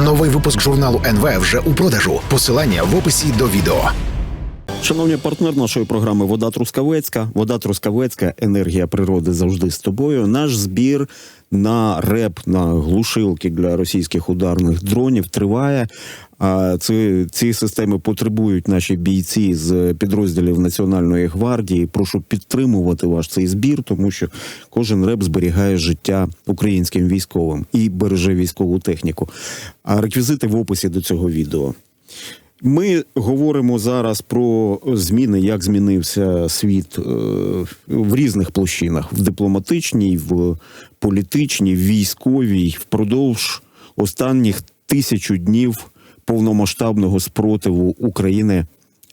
Новий випуск журналу НВ вже у продажу. Посилання в описі до відео. Шановні партнер нашої програми Вода Трускавецька. Вода Трускавецька, енергія природи завжди з тобою. Наш збір на реп на глушилки для російських ударних дронів триває. А ці, ці системи потребують наші бійці з підрозділів Національної гвардії. Прошу підтримувати ваш цей збір, тому що кожен реп зберігає життя українським військовим і береже військову техніку. А реквізити в описі до цього відео. Ми говоримо зараз про зміни, як змінився світ е, в різних площинах: в дипломатичній, в політичній, в військовій, впродовж останніх тисячу днів повномасштабного спротиву України.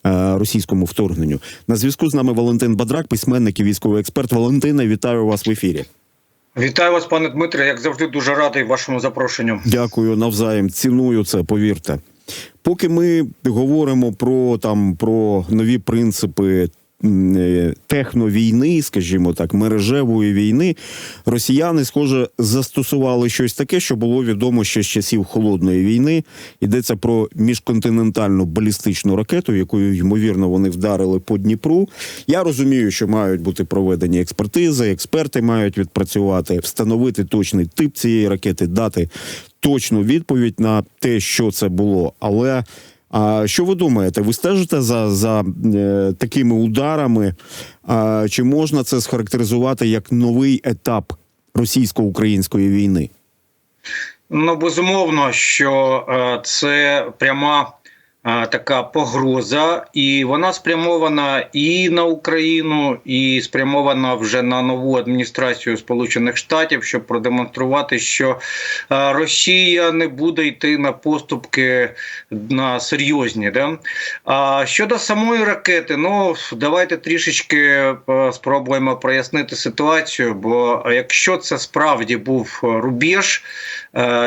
е, Російському вторгненню на зв'язку з нами Валентин Бадрак, письменник і військовий експерт. Валентина, вітаю вас в ефірі. Вітаю вас, пане Дмитре. Як завжди, дуже радий вашому запрошенню. Дякую навзаєм. Ціную це, повірте. Поки ми говоримо про там про нові принципи техновійни, скажімо так, мережевої війни, росіяни, схоже, застосували щось таке, що було відомо ще з часів холодної війни. Йдеться про міжконтинентальну балістичну ракету, якою ймовірно вони вдарили по Дніпру. Я розумію, що мають бути проведені експертизи, експерти мають відпрацювати, встановити точний тип цієї ракети, дати точну відповідь на те, що це було. Але а що ви думаєте? Ви стежите за, за е, такими ударами? А, чи можна це схарактеризувати як новий етап російсько-української війни? Ну безумовно, що е, це пряма така погроза, і вона спрямована і на Україну, і спрямована вже на нову адміністрацію Сполучених Штатів, щоб продемонструвати, що Росія не буде йти на поступки на серйозні. Да? А щодо самої ракети, ну давайте трішечки спробуємо прояснити ситуацію. Бо якщо це справді був рубіж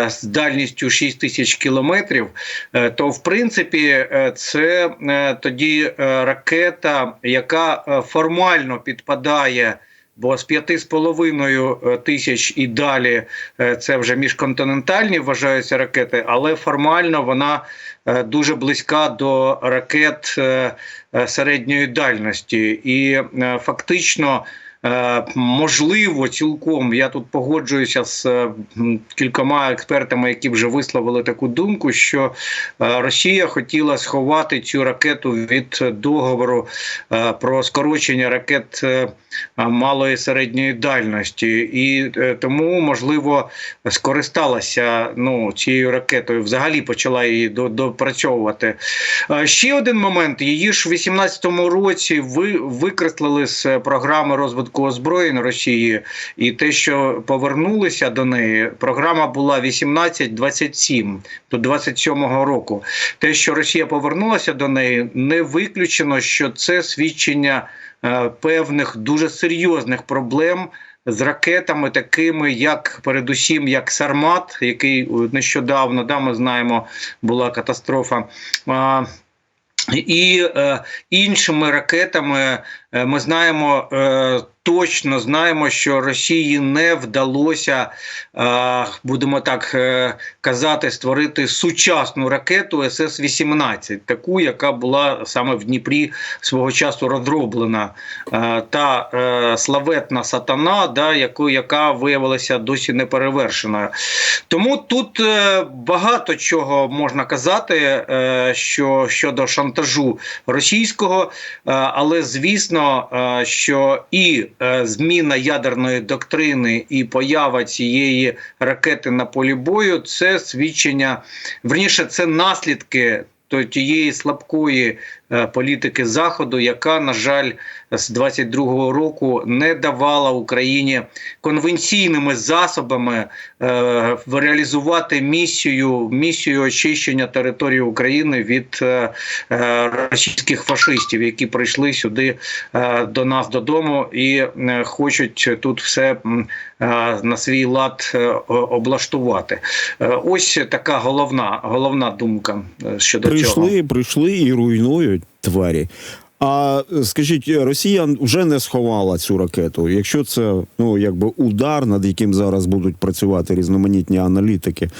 з дальністю 6 тисяч кілометрів, е, то в принципі е, це е, тоді е, ракета, яка е, формально підпадає. Бо з п'яти з половиною е, тисяч і далі е, це вже міжконтинентальні вважаються ракети, але формально вона е, дуже близька до ракет е, е, середньої дальності, і е, фактично. Е, Можливо, цілком я тут погоджуюся з е, кількома експертами, які вже висловили таку думку, що е, Росія хотіла сховати цю ракету від договору про скорочення ракет малої середньої дальності, і тому можливо скористалася ну цією ракетою. Взагалі почала її допрацьовувати. Ще один момент: її ж в 18-му році ви викреслили з програми розвитку озброєнь Росії, і те, що повернулися до неї, програма була 18-27 до 27-го року. Те, що Росія повернулася до неї, не виключено, що це свідчення е, певних дуже серйозних проблем. З ракетами, такими як передусім, як Сармат, який нещодавно да, ми знаємо, була катастрофа. А, і е, іншими ракетами е, ми знаємо е, точно знаємо, що Росії не вдалося, е, будемо так е, казати, створити сучасну ракету СС-18, таку, яка була саме в Дніпрі свого часу розроблена. Е, та е, славетна сатана, да, яку, яка виявилася досі неперевершеною. Тому тут е, багато чого можна казати е, що, щодо шантажу російського, е, але звісно, е, що і е, зміна ядерної доктрини, і поява цієї ракети на полі бою це свідчення, верніше, це наслідки. Тієї слабкої політики заходу, яка на жаль з 22-го року не давала Україні конвенційними засобами е, реалізувати місію місію очищення території України від е, е, російських фашистів, які прийшли сюди е, до нас додому і е, хочуть тут все е, на свій лад е, облаштувати. Е, ось така головна головна думка е, щодо цього. Прийшли, прийшли і руйнують тварі. А е, скажіть, Росія вже не сховала цю ракету. Якщо це ну якби удар, над яким зараз будуть працювати різноманітні аналітики.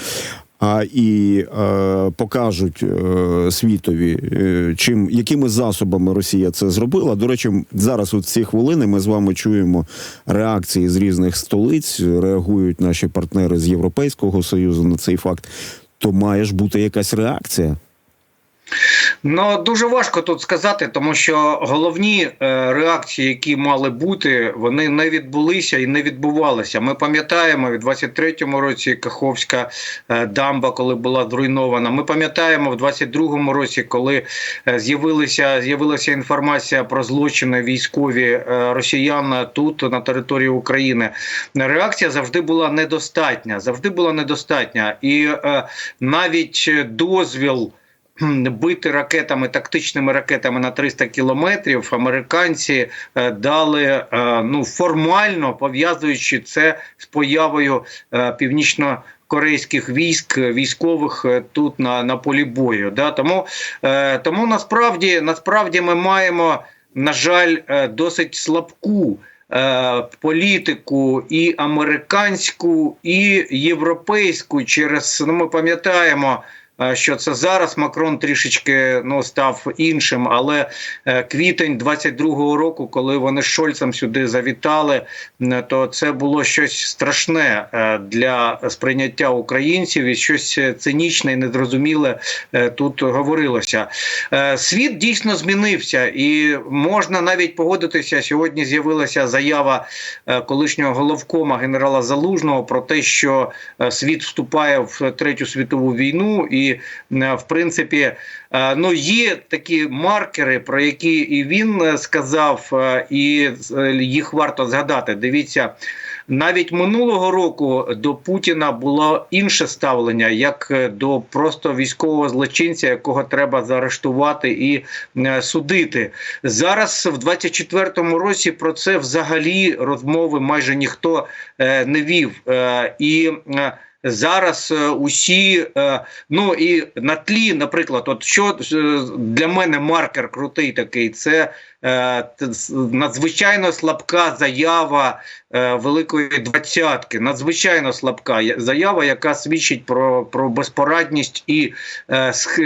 а, і е, покажуть е, світові, е, чим якими засобами Росія це зробила. До речі, зараз у ці хвилини ми з вами чуємо реакції з різних столиць. Реагують наші партнери з Європейського союзу на цей факт. То має ж бути якась реакція. Ну дуже важко тут сказати, тому що головні е, реакції, які мали бути, вони не відбулися і не відбувалися. Ми пам'ятаємо в 23-му році Каховська е, дамба, коли була зруйнована. Ми пам'ятаємо в 22-му році, коли е, з'явилися з'явилася інформація про злочини військові росіян тут на території України. Реакція завжди була недостатня. Завжди була недостатня, і навіть дозвіл бити ракетами, тактичними ракетами на 300 кілометрів, американці е, дали е, ну формально пов'язуючи це з появою е, північно. Корейських військ військових тут на, на полі бою. Да? Тому, е, тому насправді, насправді ми маємо, на жаль, досить слабку е, політику і американську, і європейську через ну, ми пам'ятаємо. Е, Що це зараз Макрон трішечки ну став іншим, але е, квітень 22-го року, коли вони Шольцем сюди завітали, то це було щось страшне е, для сприйняття українців і щось цинічне і незрозуміле тут говорилося. Світ дійсно змінився, і можна навіть погодитися. Сьогодні з'явилася заява колишнього головкома генерала Залужного про те, що світ вступає в третю світову війну, і е, в принципі, е, ну є такі маркери, про які і він е, сказав, і їх варто згадати. Дивіться. Навіть минулого року до Путіна було інше ставлення, як до просто військового злочинця, якого треба заарештувати і судити. Зараз в 24-му році про це взагалі розмови майже ніхто не вів. І Зараз е, усі, е, ну і на тлі, наприклад, от що е, для мене маркер крутий такий, це надзвичайно слабка заява Великої двадцятки, надзвичайно слабка заява, яка свідчить про, про безпорадність і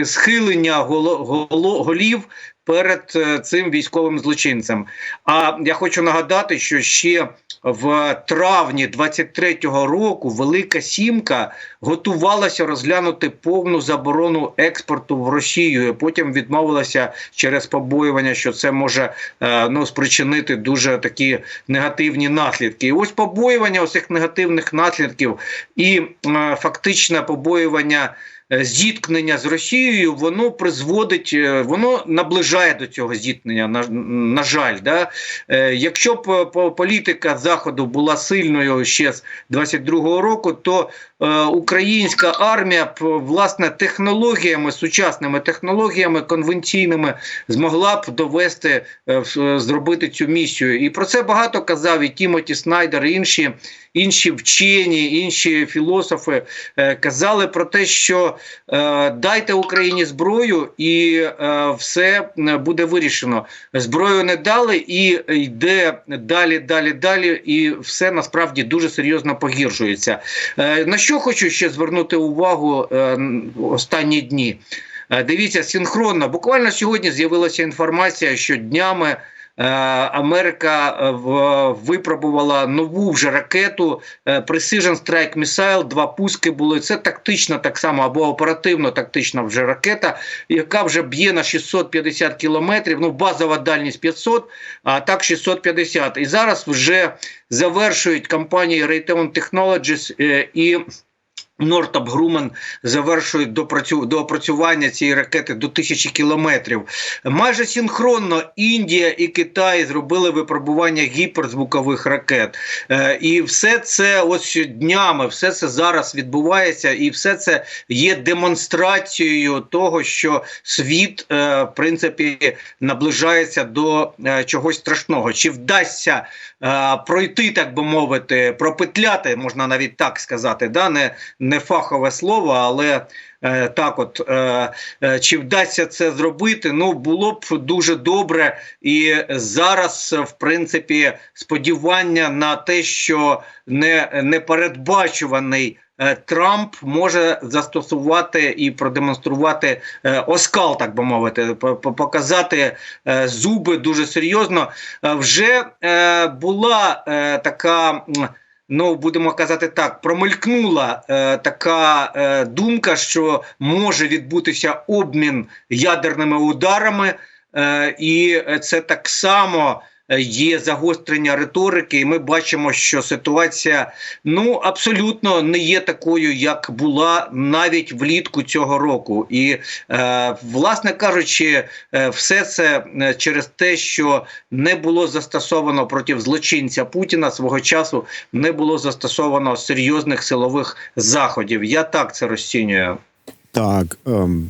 схилення голів перед цим військовим злочинцем. А я хочу нагадати, що ще в травні 23-го року Велика Сімка готувалася розглянути повну заборону експорту в Росію. і Потім відмовилася через побоювання, що це може е, ну, спричинити дуже такі негативні наслідки. І ось побоювання ось цих негативних наслідків і е, фактичне побоювання. Е, Зіткнення з Росією воно призводить, е, воно наближає до цього зіткнення. На, на жаль, да? Е, якщо б по- політика заходу була сильною ще з 22-го року, то українська армія власне технологіями, сучасними технологіями конвенційними змогла б довести е, зробити цю місію. І про це багато казав і Тімоті Снайдер, і інші. Інші вчені, інші філософи е, казали про те, що е, дайте Україні зброю, і е, все е, буде вирішено. Зброю не дали, і йде далі, далі, далі, і все насправді дуже серйозно погіршується. Е, на що хочу ще звернути увагу е, останні дні? Е, Дивіться, синхронно. Буквально сьогодні з'явилася інформація, що днями. Е, Америка е, випробувала нову вже ракету е, Precision Strike Missile, Два пуски були. Це тактична, так само або оперативно тактична вже ракета, яка вже б'є на 650 кілометрів. Ну, базова дальність 500, а так 650. І зараз вже завершують компанії Raytheon Technologies і. Нортап Груман допрацю... доопрацювання цієї ракети до тисячі кілометрів. Майже синхронно Індія і Китай зробили випробування гіперзвукових ракет. Е, і все це ось днями, все це зараз відбувається, і все це є демонстрацією того, що світ, е, в принципі, наближається до е, чогось страшного. Чи вдасться пройти, так би мовити, пропетляти, можна навіть так сказати, да? не, не фахове слово, але е, так, от е, е, чи вдасться це зробити? Ну було б дуже добре. І зараз, в принципі, сподівання на те, що не непередбачуваний е, Трамп може застосувати і продемонструвати е, оскал, так би мовити, по- по- показати е, зуби дуже серйозно. Е, Вже е, була е, така. Ну, будемо казати так, промелькнула е, така е, думка, що може відбутися обмін ядерними ударами, е, і це так само є загострення риторики. І ми бачимо, що ситуація ну абсолютно не є такою, як була навіть влітку цього року. І, е, власне кажучи, е, все це е, через те, що не було застосовано проти злочинця Путіна свого часу, не було застосовано серйозних силових заходів. Я так це розцінюю. Так, ем,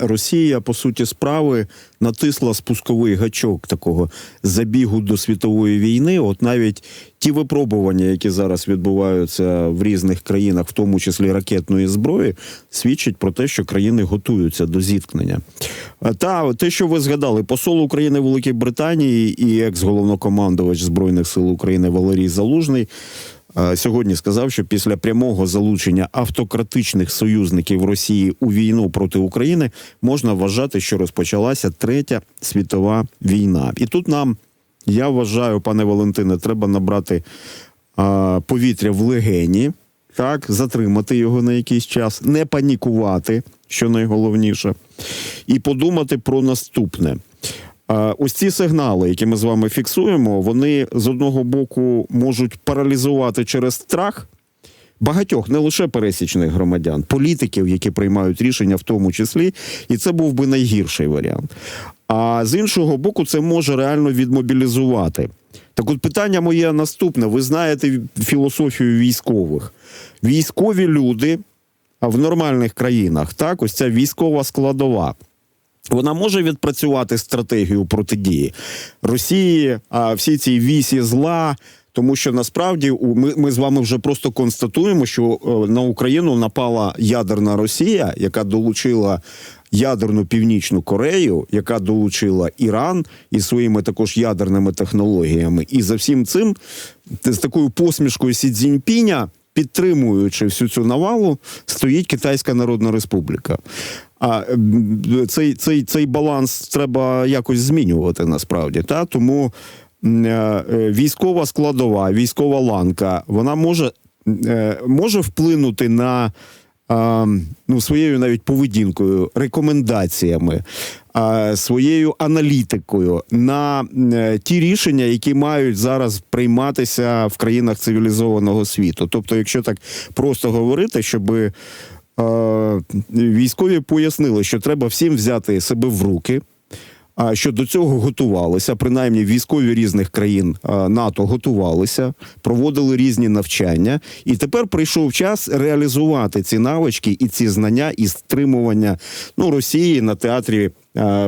Росія, по суті справи, натисла спусковий гачок такого забігу до світової війни. От навіть ті випробування, які зараз відбуваються в різних країнах, в тому числі ракетної зброї, свідчать про те, що країни готуються до зіткнення. Е, Та те, що ви згадали, посол України в Великій Британії і екс-головнокомандувач Збройних сил України Валерій Залужний. Сьогодні сказав, що після прямого залучення автократичних союзників Росії у війну проти України можна вважати, що розпочалася третя світова війна. І тут нам, я вважаю, пане Валентине, треба набрати а, повітря в легені, так, затримати його на якийсь час, не панікувати, що найголовніше, і подумати про наступне. Ось ці сигнали, які ми з вами фіксуємо, вони з одного боку можуть паралізувати через страх багатьох, не лише пересічних громадян, політиків, які приймають рішення, в тому числі, і це був би найгірший варіант. А з іншого боку, це може реально відмобілізувати. Так от питання моє наступне: ви знаєте філософію військових. Військові люди в нормальних країнах, так, ось ця військова складова. Вона може відпрацювати стратегію протидії Росії, а всі ці вісі зла. Тому що насправді ми, ми з вами вже просто констатуємо, що е, на Україну напала ядерна Росія, яка долучила ядерну північну Корею, яка долучила Іран із своїми також ядерними технологіями. І за всім цим з такою посмішкою Сі Цзіньпіня, підтримуючи всю цю навалу, стоїть Китайська Народна Республіка. А цей, цей, цей баланс треба якось змінювати насправді. Та? Тому е, е, військова складова, військова ланка, вона може, е, може вплинути на ну, своєю навіть поведінкою, рекомендаціями, своєю аналітикою на ті рішення, які мають зараз прийматися в країнах цивілізованого світу. Тобто, якщо так просто говорити, щоби. Військові пояснили, що треба всім взяти себе в руки. А що до цього готувалися, принаймні військові різних країн НАТО готувалися, проводили різні навчання, і тепер прийшов час реалізувати ці навички і ці знання і стримування ну Росії на театрі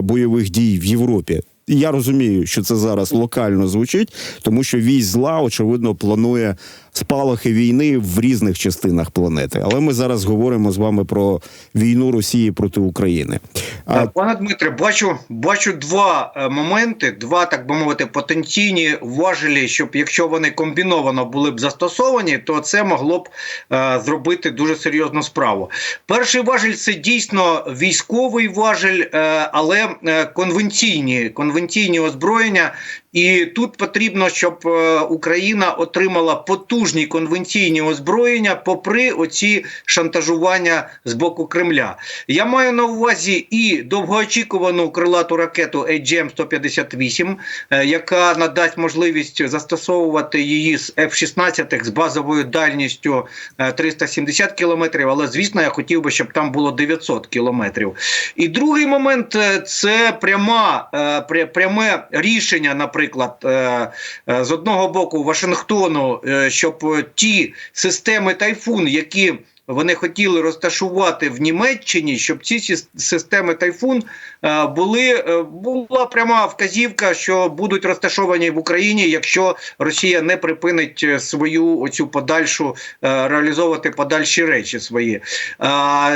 бойових дій в Європі. Я розумію, що це зараз локально звучить, тому що військ зла, очевидно, планує спалахи війни в різних частинах планети. Але ми зараз говоримо з вами про війну Росії проти України. А, Пане Дмитре, бачу, бачу два е, моменти, два, так би мовити, потенційні важелі, щоб якщо вони комбіновано були б застосовані, то це могло б е, зробити дуже серйозну справу. Перший важель це дійсно військовий важель, е, але е, конвенційні, конвенційні озброєння. І тут потрібно, щоб е, Україна отримала потужні конвенційні озброєння, попри оці шантажування з боку Кремля. Я маю на увазі і довгоочікувану крилату ракету AGM-158, е, яка надасть можливість застосовувати її з F-16 з базовою дальністю е, 370 кілометрів. Але звісно, я хотів би, щоб там було 900 кілометрів. І другий момент е, це пряма е, пряме рішення, наприклад, е, е, з одного боку Вашингтону, е, щоб ті системи тайфун, які вони хотіли розташувати в Німеччині, щоб ці системи тайфун були була пряма вказівка, що будуть розташовані в Україні, якщо Росія не припинить свою оцю подальшу реалізовувати подальші речі свої.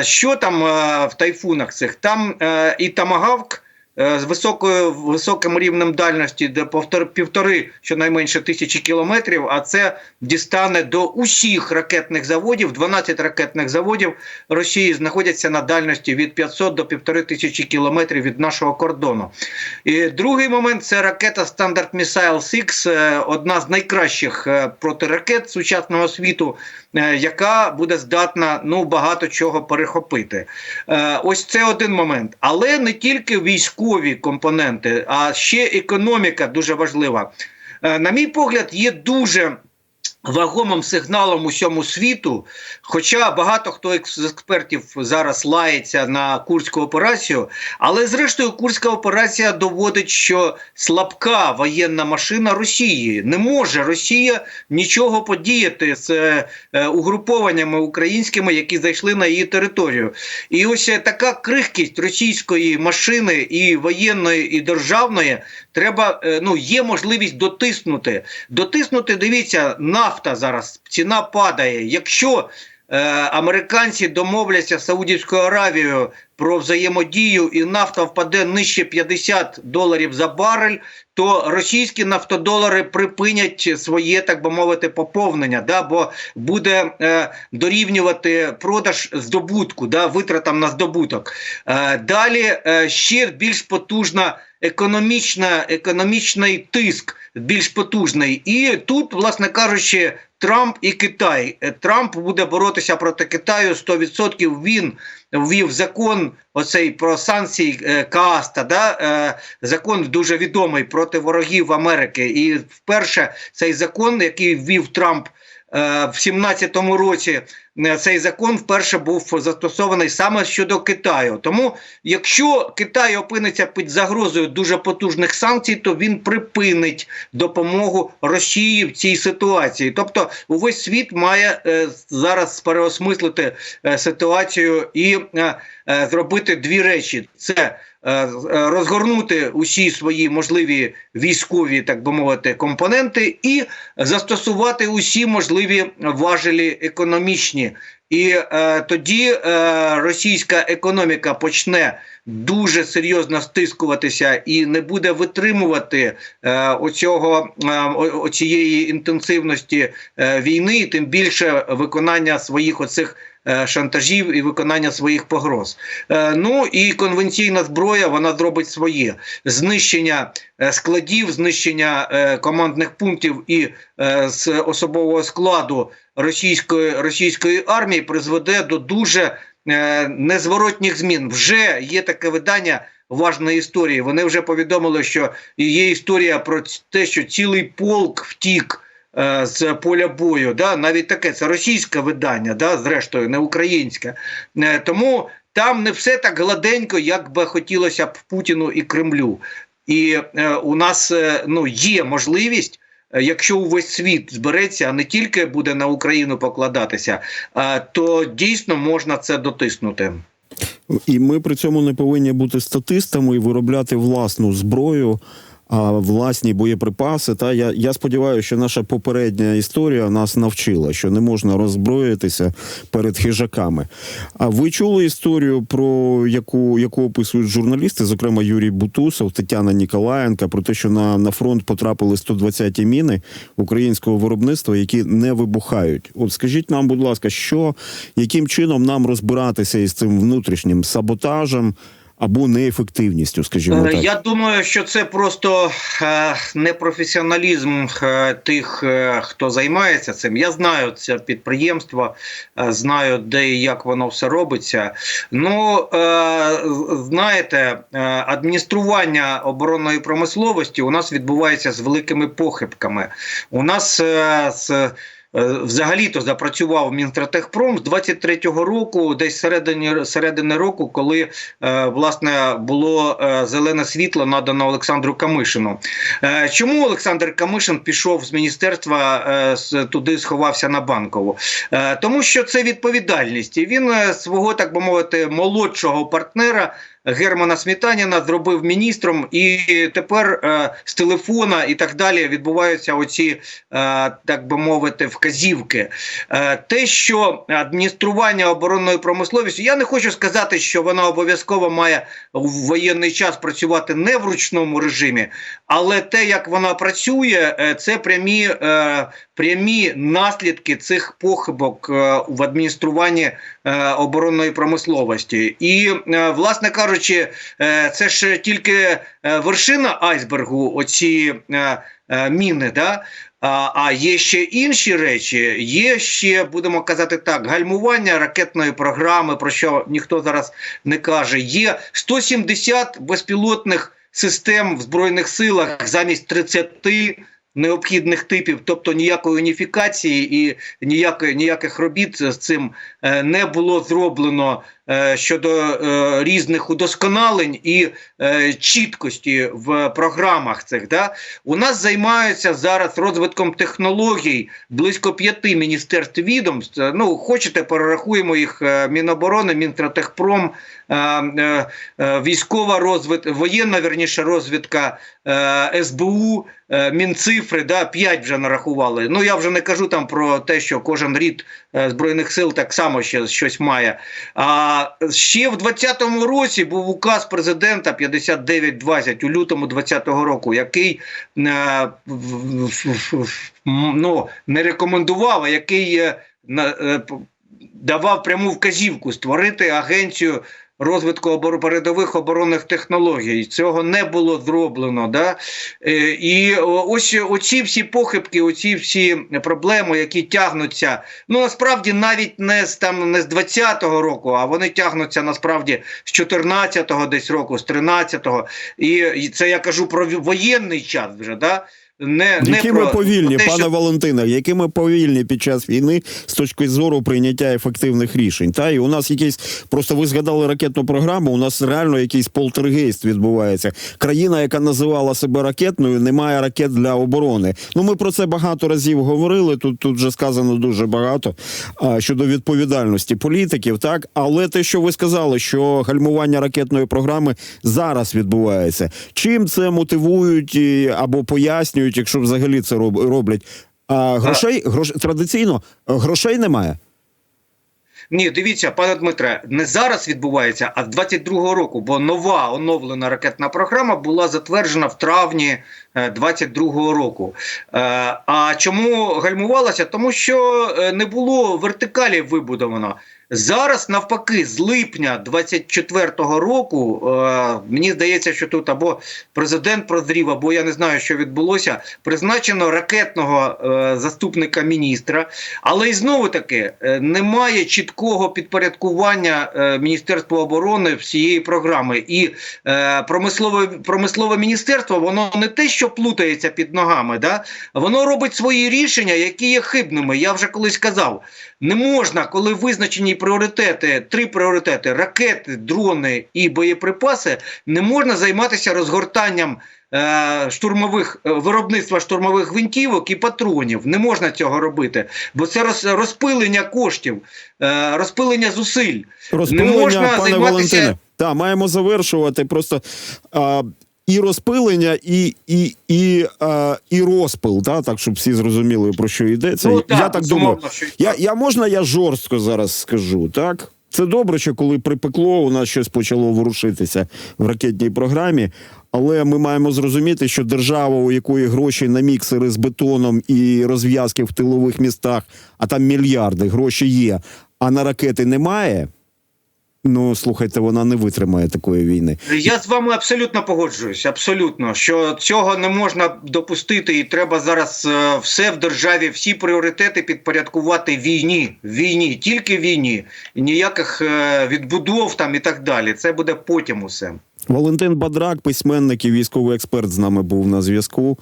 Що там в тайфунах цих? Там і тамагавк. Е, З високою високим рівнем дальності, де повтор, півтори щонайменше тисячі кілометрів, а це дістане до усіх ракетних заводів. 12 ракетних заводів Росії знаходяться на дальності від 500 до півтори тисячі кілометрів від нашого кордону. І другий момент це ракета Standard Missile 6, е, одна з найкращих е, протиракет сучасного світу, е, яка буде здатна ну багато чого перехопити. Ось це один момент. Але не тільки військові компоненти, а ще економіка дуже важлива. Е, На мій погляд, є дуже вагомим сигналом усьому світу. Хоча багато хто з експертів зараз лається на курську операцію, але зрештою курська операція доводить, що слабка воєнна машина Росії не може Росія нічого подіяти з е, е, угрупованнями українськими, які зайшли на її територію. І ось е, така крихкість російської машини і воєнної, і державної треба. е, Ну є можливість дотиснути. Дотиснути, дивіться, нафта зараз ціна падає. Якщо американці домовляться з Саудівською Аравією про взаємодію, і нафта впаде нижче 50 доларів за барель, то російські нафтодолари припинять своє, так би мовити, поповнення, да, бо буде е, дорівнювати продаж здобутку, да, витратам на здобуток. Е, далі е, ще більш потужна економічна, економічний тиск, більш потужний. І тут, власне кажучи, Трамп і Китай. Е, Трамп буде боротися проти Китаю 100%. Він ввів закон оцей про санкції е, Кааста, да? е, закон дуже відомий проти ворогів Америки. І вперше цей закон, який ввів Трамп в 17-му році, цей закон вперше був застосований саме щодо Китаю. Тому, якщо Китай опиниться під загрозою дуже потужних санкцій, то він припинить допомогу Росії в цій ситуації. Тобто, увесь світ має е, зараз переосмислити е, ситуацію і е, е, зробити дві речі: це е, е, розгорнути усі свої можливі військові, так би мовити, компоненти, і застосувати усі можливі важелі економічні. І е, тоді е, російська економіка почне дуже серйозно стискуватися і не буде витримувати е, оцього е, оцієї інтенсивності е, війни, і тим більше виконання своїх оцих. Е, Шантажів і виконання своїх погроз. Е, ну і конвенційна зброя вона зробить своє знищення е, складів, знищення командних пунктів і з особового складу російської російської армії призведе до дуже незворотніх змін. Вже є таке видання важної історії. Вони вже повідомили, що є історія про те, що цілий полк втік. Е, З поля бою, да, навіть таке це російське видання, да, зрештою, не українське. Е, Тому там не все так гладенько, як би хотілося б Путіну і Кремлю. І е, у нас ну, є можливість, якщо увесь світ збереться, а не тільки буде на Україну покладатися, то дійсно можна це дотиснути. І ми при цьому не повинні бути статистами і виробляти власну зброю. А власні боєприпаси, та я, я сподіваюся, що наша попередня історія нас навчила, що не можна роззброїтися перед хижаками. А ви чули історію, про яку, яку описують журналісти, зокрема Юрій Бутусов, Тетяна Ніколаєнка, про те, що на, на фронт потрапили 120-ті міни українського виробництва, які не вибухають. От скажіть нам, будь ласка, що яким чином нам розбиратися із цим внутрішнім саботажем або неефективністю, скажімо Е, так? Я думаю, що це просто е, непрофесіоналізм е, тих, хто займається цим. Я знаю це підприємство, знаю, де і як воно все робиться. Ну знаєте, адміністрування оборонної промисловості у нас відбувається з великими похибками. У нас з взагалі-то запрацював Мінстратехпром з 23-го року, десь середині середини року, коли е, власне було е, зелене світло надано Олександру Камишину. Е, Чому Олександр Камишин пішов з міністерства е, туди, сховався на банкову? Е, Тому що це відповідальність. І він е, свого, так би мовити, молодшого партнера. Германа Смітаніна зробив міністром, і тепер е, з телефона і так далі відбуваються оці, е, так би мовити, вказівки. Е, те, що адміністрування оборонною промисловістю, я не хочу сказати, що вона обов'язково має в воєнний час працювати не в ручному режимі, але те, як вона працює, е, це прямі, е, прямі наслідки цих похибок е, в адмініструванні е, оборонної промисловості. І, е, власне кажучи, е, це ж тільки е, вершина айсбергу, оці е, міни. Да? А, є ще інші речі. Є ще, будемо казати так, гальмування ракетної програми, про що ніхто зараз не каже. Є 170 безпілотних систем в збройних силах замість 30 необхідних типів, тобто ніякої уніфікації і ніякої, ніяких робіт з цим не було зроблено щодо е, різних удосконалень і е, чіткості в програмах цих. Да? У нас займаються зараз розвитком технологій близько п'яти міністерств відомств. Ну, хочете, перерахуємо їх е, Міноборони, Мінстратехпром, е, е, е, військова розвитка, воєнна верніше розвідка е, СБУ, е, Мінцифри, да, 5 вже нарахували. Ну я вже не кажу там про те, що кожен рід е, збройних сил так само ще щось має. А ще в 2020 році був указ президента 5920 у лютому 2020 року, який е, ну, не рекомендував, а який е, е, давав пряму вказівку створити агенцію розвитку обор... передових оборонних технологій. Цього не було зроблено. Да? Е, І ось оці всі похибки, оці всі проблеми, які тягнуться, ну насправді навіть не з там не з 20-го року, а вони тягнуться насправді з 14-го десь року, з 13-го. І, це я кажу про воєнний час вже. Да? Не, не Які ми про, повільні, те, пане що... Валентине, які ми повільні під час війни з точки зору прийняття ефективних рішень. Та і у нас якийсь просто ви згадали ракетну програму. У нас реально якийсь полтергейст відбувається. Країна, яка називала себе ракетною, не має ракет для оборони. Ну ми про це багато разів говорили. Тут тут вже сказано дуже багато а, щодо відповідальності політиків. Так, але те, що ви сказали, що гальмування ракетної програми зараз відбувається. Чим це мотивують або пояснюють, якщо взагалі це роб- роблять? А грошей грош традиційно е, грошей немає. Ні, дивіться, пане Дмитре, не зараз відбувається, а з 22-го року, бо нова оновлена ракетна програма була затверджена в травні е, 22-го року. Е, А чому гальмувалася? Тому що е, не було вертикалі вибудовано. Зараз, навпаки, з липня 24-го року, е, мені здається, що тут або президент прозрів, або я не знаю, що відбулося, призначено ракетного е, заступника міністра. Але і знову таки е, немає чіткого підпорядкування е, Міністерства оборони всієї програми. І е, промислове, промислове міністерство воно не те, що плутається під ногами, да? воно робить свої рішення, які є хибними. Я вже колись казав. Не можна, коли визначені пріоритети, три пріоритети ракети, дрони і боєприпаси, не можна займатися розгортанням е, штурмових е, виробництва штурмових гвинтівок і патронів. Не можна цього робити, бо це роз, розпилення коштів, е, розпилення зусиль. Розпилення, не можна пане займатися. Валентине. Так, маємо завершувати просто. А, і розпилення, і, і, і, а, і розпил, та, так, щоб всі зрозуміли, про що йдеться. Ну, я так, так думаю. що Я, я можна я жорстко зараз скажу, так? Це добре, що коли припекло, у нас щось почало ворушитися в ракетній програмі. Але ми маємо зрозуміти, що держава, у якої гроші на міксери з бетоном і розв'язки в тилових містах, а там мільярди гроші є, а на ракети немає. Ну слухайте, вона не витримає такої війни. Я з вами абсолютно погоджуюсь. Абсолютно, що цього не можна допустити, і треба зараз е, все в державі, всі пріоритети підпорядкувати війні, війні, тільки війні, ніяких е, відбудов там і так далі. Це буде потім усе. Валентин Бадрак, письменник і військовий експерт, з нами був на зв'язку.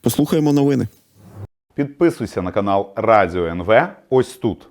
Послухаємо новини. Підписуйся на канал Радіо НВ ось тут.